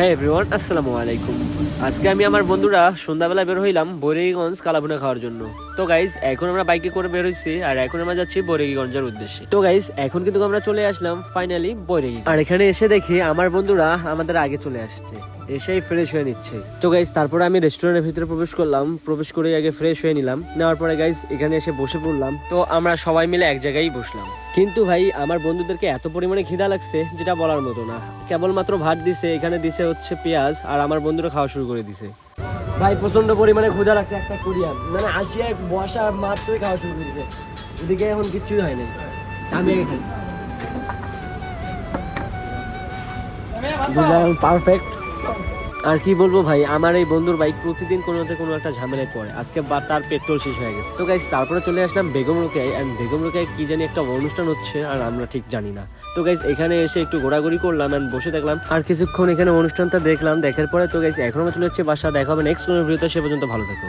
হ্যাঁ এভরিওয়ান আসসালামু আলাইকুম। আজকে আমি আমার বন্ধুরা সন্ধ্যাবেলা বের হইলাম বরেগঞ্জ কালাভুনা খাওয়ার জন্য। তো গাইজ এখন আমরা বাইকে করে বের হয়েছি আর এখন আমরা যাচ্ছি বৈরাগীগঞ্জের উদ্দেশ্যে। তো গাইজ এখন কিন্তু আমরা চলে আসলাম ফাইনালি বৈরাগী আর এখানে এসে দেখি আমার বন্ধুরা আমাদের আগে চলে আসছে। এসেই ফ্রেশ হয়ে নিচ্ছে। তো গাইজ তারপরে আমি রেস্টুরেন্টের ভিতরে প্রবেশ করলাম। প্রবেশ করে আগে ফ্রেশ হয়ে নিলাম। নেওয়ার পরে গাইজ এখানে এসে বসে পড়লাম। তো আমরা সবাই মিলে এক জায়গায় বসলাম। কিন্তু ভাই, আমার বন্ধুদেরকে এত পরিমাণে খিদা লাগছে, যেটা বলার মতো না। কেবলমাত্র ভাত দিছে, এখানে দিছে হচ্ছে পেঁয়াজ, আর আমার বন্ধুরা খাওয়া শুরু করে দিছে। ভাই প্রচণ্ড পরিমাণে ক্ষুধা লাগছে একটা কোরিয়ান। মানে আসিয়া বসা মাত্রই খাওয়া শুরু করে দিছে এদিকে এখন কিছুই হয় নাই। আমি বুঝলাম পারফেক্ট। আর কি বলব ভাই, আমার এই বন্ধুর বাইক প্রতিদিন কোনো না কোনো একটা ঝামেলায় পড়ে। আজকে বা তার পেট্রোল শেষ হয়ে গেছে। তো গাইস তারপরে চলে আসলাম বেগম রোকেয় অ্যান্ড বেগম রোকেয় কি জানি একটা অনুষ্ঠান হচ্ছে, আর আমরা ঠিক জানি না। তো গাইস এখানে এসে একটু ঘোরাঘুরি করলাম অ্যান্ড বসে দেখলাম। আর কিছুক্ষণ এখানে অনুষ্ঠানটা দেখলাম। দেখার পরে তো গাইস এখন চলে যাচ্ছে বাসা। দেখা হবে নেক্সট কোনো ভিডিওতে সে পর্যন্ত ভালো থাকো।